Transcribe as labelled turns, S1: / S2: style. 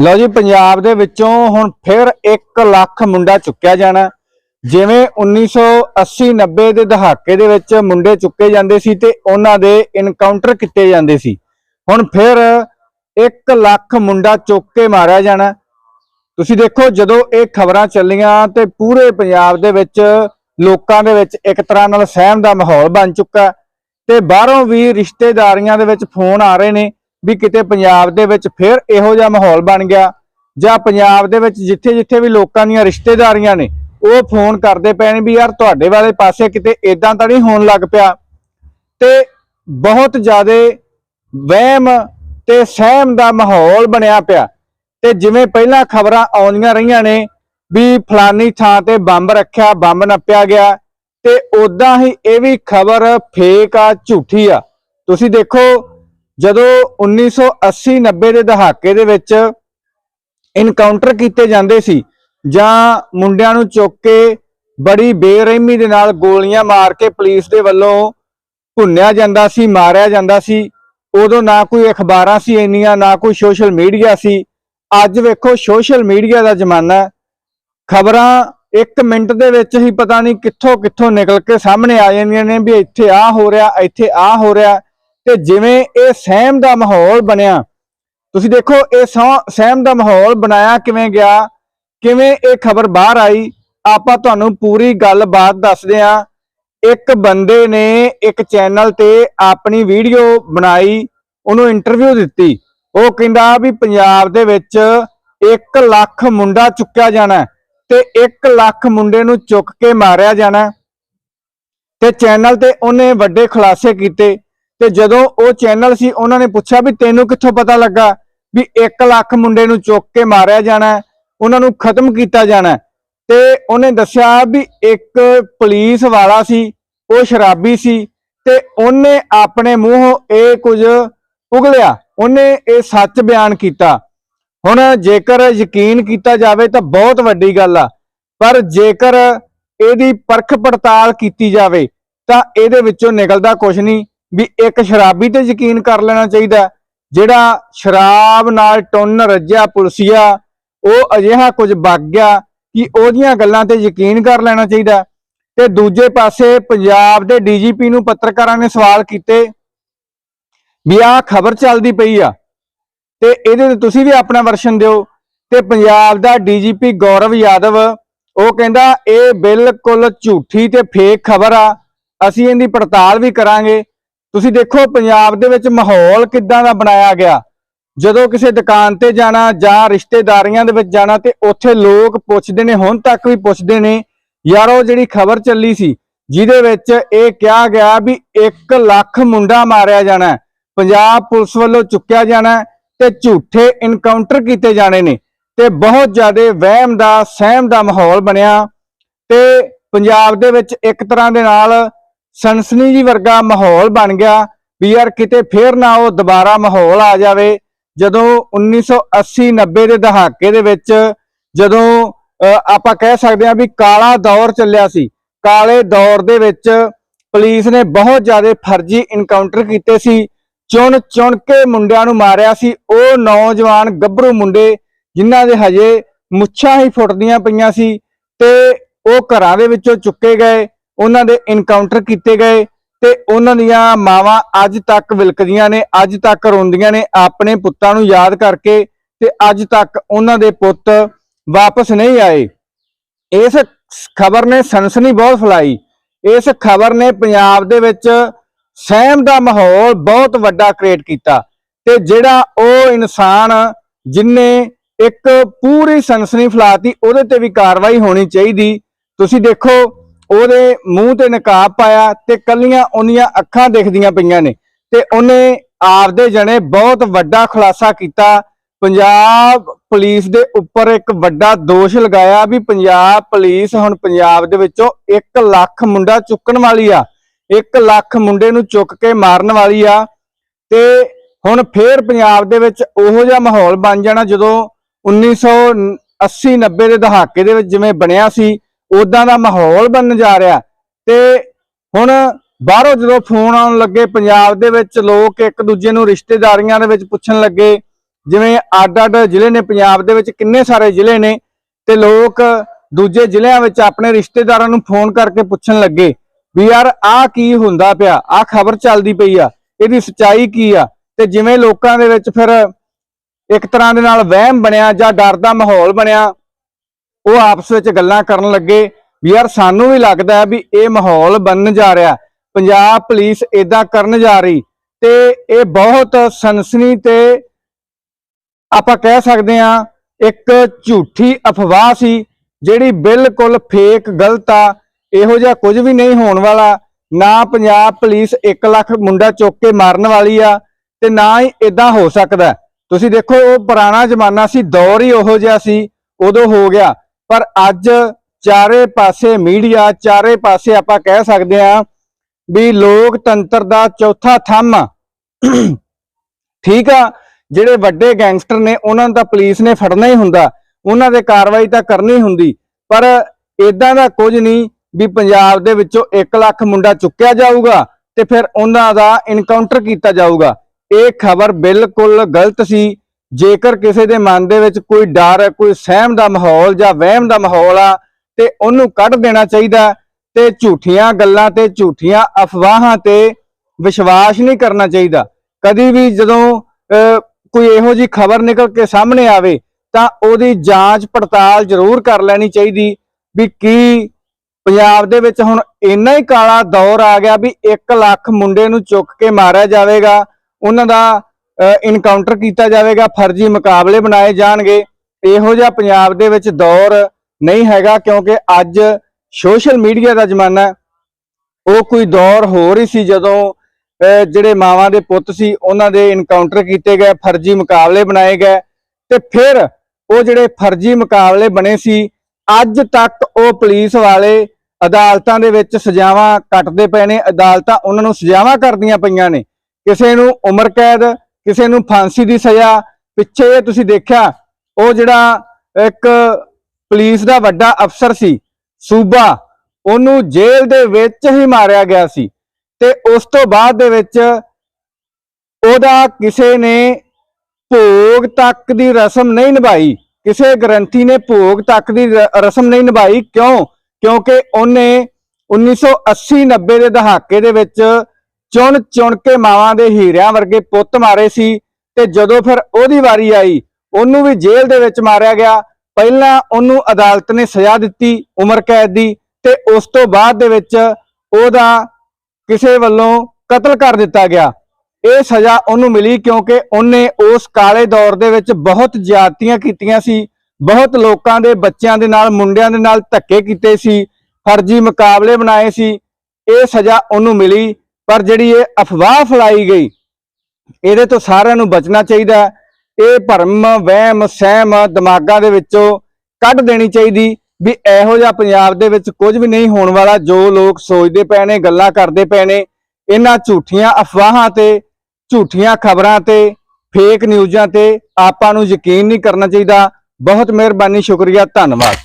S1: ਲਓ ਜੀ, ਪੰਜਾਬ ਦੇ ਵਿੱਚੋਂ ਹੁਣ ਫਿਰ 1 ਲੱਖ ਮੁੰਡਾ ਚੁੱਕਿਆ ਜਾਣਾ। ਜਿਵੇਂ 1980 90 ਦੇ ਦਹਾਕੇ ਦੇ ਵਿੱਚ ਮੁੰਡੇ ਚੁੱਕੇ ਜਾਂਦੇ ਸੀ ਤੇ ਉਹਨਾਂ ਦੇ ਇਨਕਾਊਂਟਰ ਕੀਤੇ ਜਾਂਦੇ ਸੀ। ਹੁਣ ਫਿਰ 1 ਲੱਖ ਮੁੰਡਾ ਚੁੱਕ ਕੇ ਮਾਰਿਆ ਜਾਣਾ। ਤੁਸੀਂ ਦੇਖੋ, ਜਦੋਂ ਇਹ ਖਬਰਾਂ ਚੱਲੀਆਂ ਤੇ ਪੂਰੇ ਪੰਜਾਬ ਦੇ ਵਿੱਚ ਲੋਕਾਂ ਦੇ ਵਿੱਚ ਇੱਕ ਤਰ੍ਹਾਂ ਨਾਲ ਸਹਿਮ ਦਾ ਮਾਹੌਲ ਬਣ ਚੁੱਕਾ ਤੇ ਬਾਹਰੋਂ ਵੀ ਰਿਸ਼ਤੇਦਾਰੀਆਂ ਦੇ ਵਿੱਚ ਫੋਨ ਆ ਰਹੇ ਨੇ। ਵੀ ਕਿਤੇ ਪੰਜਾਬ ਦੇ ਵਿੱਚ ਫਿਰ ਇਹੋ ਜਿਹਾ ਮਾਹੌਲ ਬਣ ਗਿਆ, ਜਾਂ ਪੰਜਾਬ ਦੇ ਵਿੱਚ ਜਿੱਥੇ ਜਿੱਥੇ ਵੀ ਲੋਕਾਂ ਦੀਆਂ ਰਿਸ਼ਤੇਦਾਰੀਆਂ ਨੇ, ਉਹ ਫੋਨ ਕਰਦੇ ਪਏ ਨੇ ਵੀ ਯਾਰ ਤੁਹਾਡੇ ਵਾਲੇ ਪਾਸੇ ਕਿਤੇ ਇਦਾਂ ਤਾਂ ਨਹੀਂ ਹੋਣ ਲੱਗ ਪਿਆ। ਤੇ ਬਹੁਤ ਜ਼ਿਆਦਾ ਵਹਿਮ ਤੇ ਸਹਿਮ ਦਾ ਮਾਹੌਲ ਬਣਿਆ ਪਿਆ। ਤੇ ਜਿਵੇਂ ਪਹਿਲਾਂ ਖਬਰਾਂ ਆਉਂਦੀਆਂ ਰਹੀਆਂ ਨੇ ਵੀ ਫਲਾਨੀ ਥਾਂ ਤੇ ਬੰਬ ਰੱਖਿਆ, ਬੰਬ ਨੱਪਿਆ ਗਿਆ, ਤੇ ਉਦਾਂ ਹੀ ਇਹ ਵੀ ਖਬਰ ਫੇਕ ਆ, ਝੂਠੀ ਆ। ਤੁਸੀਂ ਦੇਖੋ ਜਦੋਂ 1980 90 ਦੇ ਦਹਾਕੇ ਦੇ ਵਿੱਚ ਇਨਕਾਊਂਟਰ ਕੀਤੇ ਜਾਂਦੇ ਸੀ ਜਾਂ ਮੁੰਡਿਆਂ ਨੂੰ ਚੁੱਕ ਕੇ ਬੜੀ ਬੇਰਹਿਮੀ ਦੇ ਨਾਲ ਗੋਲੀਆਂ ਮਾਰ ਕੇ ਪੁਲਿਸ ਦੇ ਵੱਲੋਂ ਭੁੰਨਿਆ ਜਾਂਦਾ ਸੀ, ਮਾਰਿਆ ਜਾਂਦਾ ਸੀ, ਉਦੋਂ ਨਾ ਕੋਈ ਅਖਬਾਰਾਂ ਸੀ ਇੰਨੀਆਂ, ਨਾ ਕੋਈ ਸੋਸ਼ਲ ਮੀਡੀਆ ਸੀ। ਅੱਜ ਵੇਖੋ ਸੋਸ਼ਲ ਮੀਡੀਆ ਦਾ ਜ਼ਮਾਨਾ ਖਬਰਾਂ 1 ਮਿੰਟ ਦੇ ਵਿੱਚ ਹੀ ਪਤਾ ਨਹੀਂ ਕਿੱਥੋਂ ਕਿੱਥੋਂ ਨਿਕਲ ਕੇ ਸਾਹਮਣੇ ਆ ਜਾਂਦੀਆਂ ਨੇ ਵੀ ਇੱਥੇ ਆ ਹੋ ਰਿਹਾ, ਇੱਥੇ ਆ ਹੋ ਰਿਹਾ। ਤੇ ਜਿਵੇਂ ਇਹ ਸਹਿਮ ਦਾ ਮਾਹੌਲ ਬਣਿਆ, ਤੁਸੀਂ ਦੇਖੋ ਇਹ ਸਹੁੰ- ਸਹਿਮ ਦਾ ਮਾਹੌਲ ਬਣਾਇਆ ਕਿਵੇਂ ਗਿਆ, ਕਿਵੇਂ ਇਹ ਖਬਰ ਬਾਹਰ ਆਈ, ਆਪਾਂ ਤੁਹਾਨੂੰ ਪੂਰੀ ਗੱਲਬਾਤ ਦੱਸਦੇ ਹਾਂ। ਇੱਕ ਬੰਦੇ ਨੇ ਇੱਕ ਚੈਨਲ ਤੇ ਆਪਣੀ ਵੀਡੀਓ ਬਣਾਈ, ਉਹਨੂੰ ਇੰਟਰਵਿਊ ਦਿੱਤੀ। ਉਹ ਕਹਿੰਦਾ ਵੀ ਪੰਜਾਬ ਦੇ ਵਿੱਚ 1 ਲੱਖ ਮੁੰਡਾ ਚੁੱਕਿਆ ਜਾਣਾ ਤੇ 1 ਲੱਖ ਮੁੰਡੇ ਨੂੰ ਚੁੱਕ ਕੇ ਮਾਰਿਆ ਜਾਣਾ ਤੇ ਚੈਨਲ ਤੇ ਉਹਨੇ ਵੱਡੇ ਖੁਲਾਸੇ ਕੀਤੇ। ਤੇ ਜਦੋਂ ਉਹ ਚੈਨਲ ਸੀ, ਉਹਨਾਂ ਨੇ ਪੁੱਛਿਆ ਵੀ ਤੈਨੂੰ ਕਿੱਥੋਂ ਪਤਾ ਲੱਗਾ ਵੀ 1 ਲੱਖ ਮੁੰਡੇ ਨੂੰ ਚੁੱਕ ਕੇ ਮਾਰਿਆ ਜਾਣਾ ਉਹਨਾਂ ਨੂੰ ਖਤਮ ਕੀਤਾ ਜਾਣਾ ਤੇ ਉਹਨੇ ਦੱਸਿਆ ਵੀ ਇੱਕ ਪੁਲਿਸ ਵਾਲਾ ਸੀ, ਉਹ ਸ਼ਰਾਬੀ ਸੀ ਤੇ ਉਹਨੇ ਆਪਣੇ ਮੂੰਹੋਂ ਇਹ ਕੁਝ ਉਗਲਿਆ, ਉਹਨੇ ਇਹ ਸੱਚ ਬਿਆਨ ਕੀਤਾ। ਹੁਣ ਜੇਕਰ ਯਕੀਨ ਕੀਤਾ ਜਾਵੇ ਤਾਂ ਬਹੁਤ ਵੱਡੀ ਗੱਲ ਆ, ਪਰ ਜੇਕਰ ਇਹਦੀ ਪਰਖ ਪੜਤਾਲ ਕੀਤੀ ਜਾਵੇ ਤਾਂ ਇਹਦੇ ਵਿੱਚੋਂ ਨਿਕਲਦਾ ਕੁਝ ਨਹੀਂ। ਵੀ ਇੱਕ ਸ਼ਰਾਬੀ ਤੇ ਯਕੀਨ ਕਰ ਲੈਣਾ ਚਾਹੀਦਾ ਜਿਹੜਾ ਸ਼ਰਾਬ ਨਾਲ ਟੁੰਨ ਰੱਜਿਆ, ਪੁਲਸੀਆ, ਉਹ ਅਜਿਹਾ ਕੁਝ ਵਗ ਗਿਆ ਕਿ ਉਹਦੀਆਂ ਗੱਲਾਂ ਤੇ ਯਕੀਨ ਕਰ ਲੈਣਾ ਚਾਹੀਦਾ ਤੇ ਦੂਜੇ ਪਾਸੇ ਪੰਜਾਬ ਦੇ ਡੀਜੀਪੀ ਨੂੰ ਪੱਤਰਕਾਰਾਂ ਨੇ ਸਵਾਲ ਕੀਤੇ ਵੀ ਆਹ ਖਬਰ ਚੱਲਦੀ ਪਈ ਆ। ਤੇ ਇਹਦੇ ਤੇ ਤੁਸੀਂ ਵੀ ਆਪਣਾ ਵਰਸ਼ਨ ਦਿਓ। ਤੇ ਪੰਜਾਬ ਦਾ ਡੀਜੀਪੀ ਗੌਰਵ ਯਾਦਵ, ਉਹ ਕਹਿੰਦਾ, ਇਹ ਬਿਲਕੁਲ ਝੂਠੀ ਤੇ ਫੇਕ ਖਬਰ ਆ। ਅਸੀਂ ਇਹਦੀ ਪੜਤਾਲ ਵੀ ਕਰਾਂਗੇ। ਤੁਸੀਂ ਦੇਖੋ ਪੰਜਾਬ ਦੇ ਵਿੱਚ ਮਾਹੌਲ ਕਿੱਦਾਂ ਦਾ ਬਣਾਇਆ ਗਿਆ। ਜਦੋਂ ਕਿਸੇ ਦੁਕਾਨ ਤੇ ਜਾਣਾ ਜਾਂ ਰਿਸ਼ਤੇਦਾਰੀਆਂ ਦੇ ਵਿੱਚ ਜਾਣਾ ਤੇ ਉੱਥੇ ਲੋਕ ਪੁੱਛਦੇ ਨੇ, ਹੁਣ ਤੱਕ ਵੀ ਪੁੱਛਦੇ ਨੇ, ਯਾਰ ਉਹ ਜਿਹੜੀ ਖਬਰ ਚੱਲੀ ਸੀ, ਜਿਹਦੇ ਵਿੱਚ ਇਹ ਕਿਹਾ ਗਿਆ ਵੀ 1 ਲੱਖ ਮੁੰਡਾ ਮਾਰਿਆ ਜਾਣਾ ਪੰਜਾਬ ਪੁਲਿਸ ਵੱਲੋਂ ਚੁੱਕਿਆ ਜਾਣਾ ਤੇ ਝੂਠੇ ਇਨਕਾਊਂਟਰ ਕੀਤੇ ਜਾਣੇ ਨੇ ਤੇ ਬਹੁਤ ਜ਼ਿਆਦਾ ਵਹਿਮ ਦਾ, ਸਹਿਮ ਦਾ ਮਾਹੌਲ ਬਣਿਆ ਤੇ ਪੰਜਾਬ ਦੇ ਵਿੱਚ ਇੱਕ ਤਰ੍ਹਾਂ ਦੇ ਨਾਲ ਸਨਸਨੀ ਜੀ ਵਰਗਾ ਮਾਹੌਲ ਬਣ ਗਿਆ ਵੀ ਯਾਰ ਕਿਤੇ ਫੇਰ ਨਾ ਉਹ ਦੁਬਾਰਾ ਮਾਹੌਲ ਆ ਜਾਵੇ। ਜਦੋਂ 1980 90 ਦੇ ਦਹਾਕੇ ਦੇ ਵਿੱਚ ਜਦੋਂ ਅਹ, ਆਪਾਂ ਕਹਿ ਸਕਦੇ ਹਾਂ ਵੀ ਕਾਲਾ ਦੌਰ ਚੱਲਿਆ ਸੀ। ਕਾਲੇ ਦੌਰ ਦੇ ਵਿੱਚ ਪੁਲਿਸ ਨੇ ਬਹੁਤ ਜ਼ਿਆਦਾ ਫਰਜ਼ੀ ਇਨਕਾਊਂਟਰ ਕੀਤੇ ਸੀ। ਚੁਣ ਚੁਣ ਕੇ ਮੁੰਡਿਆਂ ਨੂੰ ਮਾਰਿਆ ਸੀ। ਉਹ ਨੌਜਵਾਨ ਗੱਭਰੂ ਮੁੰਡੇ ਜਿਨ੍ਹਾਂ ਦੇ ਹਜੇ ਮੁੱਛਾਂ ਹੀ ਫੁੱਟਦੀਆਂ ਪਈਆਂ ਸੀ ਤੇ ਉਹ ਘਰਾਂ ਦੇ ਵਿੱਚੋਂ ਚੁੱਕੇ ਗਏ। ਉਹਨਾਂ ਦੇ ਇਨਕਾਊਂਟਰ ਕੀਤੇ ਗਏ ਤੇ ਉਹਨਾਂ ਦੀਆਂ ਮਾਵਾਂ ਅੱਜ ਤੱਕ ਵਿਲਕਦੀਆਂ ਨੇ, ਅੱਜ ਤੱਕ ਰੋਂਦੀਆਂ ਨੇ ਆਪਣੇ ਪੁੱਤਾਂ ਨੂੰ ਯਾਦ ਕਰਕੇ ਤੇ ਅੱਜ ਤੱਕ ਉਹਨਾਂ ਦੇ ਪੁੱਤ ਵਾਪਸ ਨਹੀਂ ਆਏ। ਇਸ ਖਬਰ ਨੇ ਸਨਸਨੀ ਬਹੁਤ ਫੈਲਾਈ। ਇਸ ਖਬਰ ਨੇ ਪੰਜਾਬ ਦੇ ਵਿੱਚ ਸਹਿਮ ਦਾ ਮਾਹੌਲ ਬਹੁਤ ਵੱਡਾ ਕ੍ਰੀਏਟ ਕੀਤਾ ਤੇ ਜਿਹੜਾ ਉਹ ਇਨਸਾਨ ਜਿਨੇ ਇੱਕ ਪੂਰੀ ਸਨਸਨੀ ਫੈਲਾਤੀ ਉਹਦੇ ਤੇ ਵੀ ਕਾਰਵਾਈ ਹੋਣੀ ਚਾਹੀਦੀ। ਤੁਸੀਂ ਦੇਖੋ ਉਹਦੇ ਮੂੰਹ ਤੇ ਨਕਾਬ ਪਾਇਆ ਤੇ ਕੱਲੀਆਂ ਉਹਦੀਆਂ ਅੱਖਾਂ ਦਿਖਦੀਆਂ ਪਈਆਂ ਨੇ। ਤੇ ਉਹਨੇ ਆਪਦੇ ਜਣੇ ਬਹੁਤ ਵੱਡਾ ਖੁਲਾਸਾ ਕੀਤਾ। ਪੰਜਾਬ ਪੁਲਿਸ ਦੇ ਉੱਪਰ ਇੱਕ ਵੱਡਾ ਦੋਸ਼ ਲਗਾਇਆ ਵੀ ਪੰਜਾਬ ਪੁਲਿਸ ਹੁਣ ਪੰਜਾਬ ਦੇ ਵਿੱਚੋਂ 1 ਲੱਖ ਮੁੰਡਾ ਚੁੱਕਣ ਵਾਲੀ ਆ। 1 ਲੱਖ ਮੁੰਡੇ ਨੂੰ ਚੁੱਕ ਕੇ ਮਾਰਨ ਵਾਲੀ ਆ। ਤੇ ਹੁਣ ਫੇਰ ਪੰਜਾਬ ਦੇ ਵਿੱਚ ਉਹੋ ਜਿਹਾ ਮਾਹੌਲ ਬਣ ਜਾਣਾ ਜਦੋਂ 1980 90 ਦੇ ਦਹਾਕੇ ਦੇ ਵਿੱਚ ਜਿਵੇਂ ਬਣਿਆ ਸੀ। ਉਦਾਂ ਦਾ ਮਾਹੌਲ ਬਣਨ ਜਾ ਰਿਹਾ। ਤੇ ਹੁਣ ਬਾਹਰੋਂ ਜਦੋਂ ਫੋਨ ਆਉਣ ਲੱਗੇ, ਪੰਜਾਬ ਦੇ ਵਿੱਚ ਲੋਕ ਇੱਕ ਦੂਜੇ ਨੂੰ ਰਿਸ਼ਤੇਦਾਰੀਆਂ ਦੇ ਵਿੱਚ ਪੁੱਛਣ ਲੱਗੇ, ਜਿਵੇਂ ਅੱਡ-ਅੱਡ ਜ਼ਿਲ੍ਹੇ ਨੇ, ਪੰਜਾਬ ਦੇ ਵਿੱਚ ਕਿੰਨੇ ਸਾਰੇ ਜ਼ਿਲ੍ਹੇ ਨੇ, ਤੇ ਲੋਕ ਦੂਜੇ ਜ਼ਿਲ੍ਹਿਆਂ ਵਿੱਚ ਆਪਣੇ ਰਿਸ਼ਤੇਦਾਰਾਂ ਨੂੰ ਫੋਨ ਕਰਕੇ ਪੁੱਛਣ ਲੱਗੇ, ਵੀ ਯਾਰ ਆਹ ਕੀ ਹੁੰਦਾ ਪਿਆ, ਆਹ ਖਬਰ ਚੱਲਦੀ ਪਈ ਆ, ਇਹਦੀ ਸੱਚਾਈ ਕੀ ਆ? ਤੇ ਜਿਵੇਂ ਲੋਕਾਂ ਦੇ ਵਿੱਚ ਫਿਰ ਇੱਕ ਤਰ੍ਹਾਂ ਦੇ ਨਾਲ ਵਹਿਮ ਬਣਿਆ ਜਾਂ ਡਰ ਦਾ ਮਾਹੌਲ ਬਣਿਆ ਉਹ ਆਪਸ ਵਿੱਚ ਗੱਲਾਂ ਕਰਨ ਲੱਗੇ ਵੀ ਯਾਰ ਸਾਨੂੰ ਵੀ ਲੱਗਦਾ ਹੈ ਵੀ ਇਹ ਮਾਹੌਲ ਬਣਨ ਜਾ ਰਿਹਾ ਪੰਜਾਬ ਪੁਲਿਸ ਇਦਾਂ ਕਰਨ ਜਾ ਰਹੀ ਤੇ ਇਹ ਬਹੁਤ ਸਨਸਨੀ ਤੇ ਆਪਾਂ ਕਹਿ ਸਕਦੇ ਹਾਂ ਇੱਕ ਝੂਠੀ ਅਫਵਾਹ ਸੀ ਜਿਹੜੀ ਬਿਲਕੁਲ ਫੇਕ ਗਲਤ ਆ। ਇਹੋ ਜਿਹਾ ਕੁਝ ਵੀ ਨਹੀਂ ਹੋਣ ਵਾਲਾ। ਨਾ ਪੰਜਾਬ ਪੁਲਿਸ 1 ਲੱਖ ਮੁੰਡਾ ਚੁੱਕ ਕੇ ਮਾਰਨ ਵਾਲੀ ਆ ਤੇ ਨਾ ਹੀ ਇਦਾਂ ਹੋ ਸਕਦਾ ਤੁਸੀਂ ਦੇਖੋ, ਉਹ ਪੁਰਾਣਾ ਜ਼ਮਾਨਾ ਸੀ, ਦੌਰ ਹੀ ਉਹੋ ਜਿਹਾ ਸੀ। ਉਦੋਂ ਹੋ ਗਿਆ। ਪਰ ਅੱਜ ਚਾਰੇ ਪਾਸੇ ਮੀਡੀਆ, ਚਾਰੇ ਪਾਸੇ ਆਪਾਂ ਕਹਿ ਸਕਦੇ ਹਾਂ ਵੀ ਲੋਕਤੰਤਰ ਦਾ ਚੌਥਾ ਥੰਮ ਠੀਕ ਆ, ਜਿਹੜੇ ਵੱਡੇ ਗੈਂਗਸਟਰ ਨੇ ਉਹਨਾਂ ਨੂੰ ਤਾਂ ਪੁਲਿਸ ਨੇ ਫੜਨਾ ਹੀ ਹੁੰਦਾ, ਉਹਨਾਂ ਦੇ ਕਾਰਵਾਈ ਤਾਂ ਕਰਨੀ ਹੁੰਦੀ, ਪਰ ਇਦਾਂ ਦਾ ਕੁਝ ਨਹੀਂ ਵੀ ਪੰਜਾਬ ਦੇ ਵਿੱਚੋਂ 1 ਲੱਖ ਮੁੰਡਾ ਚੁੱਕਿਆ ਜਾਊਗਾ ਤੇ ਫਿਰ ਉਹਨਾਂ ਦਾ ਇਨਕਾਊਂਟਰ ਕੀਤਾ ਜਾਊਗਾ। ਇਹ ਖਬਰ ਬਿਲਕੁਲ ਗਲਤ ਸੀ ਜੇਕਰ ਕਿਸੇ ਦੇ ਮਨ ਦੇ ਵਿੱਚ ਕੋਈ ਡਰ, ਕੋਈ ਸਹਿਮ ਦਾ ਮਾਹੌਲ ਜਾਂ ਵਹਿਮ ਦਾ ਮਾਹੌਲ ਆ, ਤੇ ਉਹਨੂੰ ਕੱਢ ਦੇਣਾ ਚਾਹੀਦਾ ਤੇ ਝੂਠੀਆਂ ਗੱਲਾਂ ਤੇ ਝੂਠੀਆਂ ਅਫਵਾਹਾਂ ਤੇ ਵਿਸ਼ਵਾਸ ਨਹੀਂ ਕਰਨਾ ਚਾਹੀਦਾ। ਕਦੀ ਵੀ ਜਦੋਂ ਕੋਈ ਇਹੋ ਜੀ ਖਬਰ ਨਿਕਲ ਕੇ ਸਾਹਮਣੇ ਆਵੇ, ਤਾਂ ਉਹਦੀ ਜਾਂਚ ਪੜਤਾਲ ਜ਼ਰੂਰ ਕਰ ਲੈਣੀ ਚਾਹੀਦੀ ਵੀ ਕੀ ਪੰਜਾਬ ਦੇ ਵਿੱਚ ਹੁਣ ਇੰਨਾ ਹੀ ਕਾਲਾ ਦੌਰ ਆ ਗਿਆ ਵੀ 1 ਲੱਖ ਮੁੰਡੇ ਨੂੰ ਚੁੱਕ ਕੇ ਮਾਰਿਆ ਜਾਵੇਗਾ। ਉਹਨਾਂ ਦਾ ਇਨਕਾਊਂਟਰ ਕੀਤਾ ਜਾਵੇਗਾ ਫਰਜ਼ੀ ਮੁਕਾਬਲੇ ਬਣਾਏ ਜਾਣਗੇ। ਇਹੋ ਜਿਹਾ ਪੰਜਾਬ ਦੇ ਵਿੱਚ ਦੌਰ ਨਹੀਂ ਹੈਗਾ ਕਿਉਂਕਿ ਅੱਜ ਸੋਸ਼ਲ ਮੀਡੀਆ ਦਾ ਜ਼ਮਾਨਾ ਉਹ ਕੋਈ ਦੌਰ ਹੋਰ ਹੀ ਸੀ ਜਦੋਂ ਅਹ, ਜਿਹੜੇ ਮਾਵਾਂ ਦੇ ਪੁੱਤ ਸੀ ਉਹਨਾਂ ਦੇ ਇਨਕਾਊਂਟਰ ਕੀਤੇ ਗਏ ਫਰਜ਼ੀ ਮੁਕਾਬਲੇ ਬਣਾਏ ਗਏ। ਤੇ ਫਿਰ ਉਹ ਜਿਹੜੇ ਫਰਜ਼ੀ ਮੁਕਾਬਲੇ ਬਣੇ ਸੀ ਅੱਜ ਤੱਕ ਉਹ ਪੁਲਿਸ ਵਾਲੇ ਅਦਾਲਤਾਂ ਦੇ ਵਿੱਚ ਸਜ਼ਾਵਾਂ ਕੱਟਦੇ ਪਏ ਨੇ। ਅਦਾਲਤਾਂ ਉਹਨਾਂ ਨੂੰ ਸਜ਼ਾਵਾਂ ਕਰਦੀਆਂ ਪਈਆਂ ਨੇ। ਕਿਸੇ ਨੂੰ ਉਮਰ ਕੈਦ ਕਿਸੇ ਨੂੰ ਫਾਂਸੀ ਦੀ ਸਜ਼ਾ, ਪਿੱਛੇ ਇਹ ਤੁਸੀਂ ਦੇਖਿਆ, ਉਹ ਜਿਹੜਾ ਇੱਕ ਪੁਲਿਸ ਦਾ ਵੱਡਾ ਅਫਸਰ ਸੀ, ਸੂਬਾ, ਉਹਨੂੰ ਜੇਲ੍ਹ ਦੇ ਵਿੱਚ ਹੀ ਮਾਰਿਆ ਗਿਆ ਸੀ ਤੇ ਉਸ ਤੋਂ ਬਾਅਦ ਦੇ ਵਿੱਚ ਉਹਦਾ ਕਿਸੇ ਨੇ ਭੋਗ ਤੱਕ ਦੀ ਰਸਮ ਨਹੀਂ ਨਿਭਾਈ, ਕਿਸੇ ਗ੍ਰੰਥੀ ਨੇ ਭੋਗ ਤੱਕ ਦੀ ਰਸਮ ਨਹੀਂ ਨਿਭਾਈ। ਕਿਉਂ? ਕਿਉਂਕਿ ਉਹਨੇ 1980 90 ਦੇ ਦਹਾਕੇ ਦੇ ਵਿੱਚ ਚੁਣ ਚੁਣ ਕੇ ਮਾਵਾਂ ਦੇ ਹੀਰਿਆਂ ਵਰਗੇ ਪੁੱਤ ਮਾਰੇ ਸੀ ਤੇ ਜਦੋਂ ਫਿਰ ਉਹਦੀ ਵਾਰੀ ਆਈ, ਉਹਨੂੰ ਵੀ ਜੇਲ੍ਹ ਦੇ ਵਿੱਚ ਮਾਰਿਆ ਗਿਆ। ਪਹਿਲਾਂ ਉਹਨੂੰ ਅਦਾਲਤ ਨੇ ਸਜ਼ਾ ਦਿੱਤੀ ਉਮਰ ਕੈਦ ਦੀ ਤੇ ਉਸ ਤੋਂ ਬਾਅਦ ਦੇ ਵਿੱਚ ਉਹਦਾ ਕਿਸੇ ਵੱਲੋਂ ਕਤਲ ਕਰ ਦਿੱਤਾ ਗਿਆ। ਇਹ ਸਜ਼ਾ ਉਹਨੂੰ ਮਿਲੀ ਕਿਉਂਕਿ ਉਹਨੇ ਉਸ ਕਾਲੇ ਦੌਰ ਦੇ ਵਿੱਚ ਬਹੁਤ ਜ਼ਿਆਦਤੀਆਂ ਕੀਤੀਆਂ ਸੀ, ਬਹੁਤ ਲੋਕਾਂ ਦੇ ਬੱਚਿਆਂ ਦੇ ਨਾਲ, ਮੁੰਡਿਆਂ ਦੇ ਨਾਲ ਧੱਕੇ ਕੀਤੇ ਸੀ, ਫਰਜ਼ੀ ਮੁਕਾਬਲੇ ਬਣਾਏ ਸੀ। ਇਹ ਸਜ਼ਾ ਉਹਨੂੰ ਮਿਲੀ ਪਰ ਜਿਹੜੀ ਇਹ ਅਫਵਾਹ ਫੈਲਾਈ ਗਈ, ਇਹਦੇ ਤੋਂ ਸਾਰਿਆਂ ਨੂੰ ਬਚਣਾ ਚਾਹੀਦਾ ਇਹ ਭਰਮ, ਵਹਿਮ, ਸਹਿਮ ਦਿਮਾਗਾਂ ਦੇ ਵਿੱਚੋਂ ਕੱਢ ਦੇਣੀ ਚਾਹੀਦੀ ਵੀ ਇਹੋ ਜਿਹਾ ਪੰਜਾਬ ਦੇ ਵਿੱਚ ਕੁਝ ਵੀ ਨਹੀਂ ਹੋਣ ਵਾਲਾ, ਜੋ ਲੋਕ ਸੋਚਦੇ ਪਏ ਨੇ, ਗੱਲਾਂ ਕਰਦੇ ਪਏ ਨੇ, ਇਹਨਾਂ ਝੂਠੀਆਂ ਅਫਵਾਹਾਂ ਤੇ, ਝੂਠੀਆਂ ਖਬਰਾਂ ਤੇ ਫੇਕ ਨਿਊਜ਼ਾਂ ਤੇ ਆਪਾਂ ਨੂੰ ਯਕੀਨ ਨਹੀਂ ਕਰਨਾ ਚਾਹੀਦਾ। ਬਹੁਤ ਮਿਹਰਬਾਨੀ, ਸ਼ੁਕਰੀਆ, ਧੰਨਵਾਦ।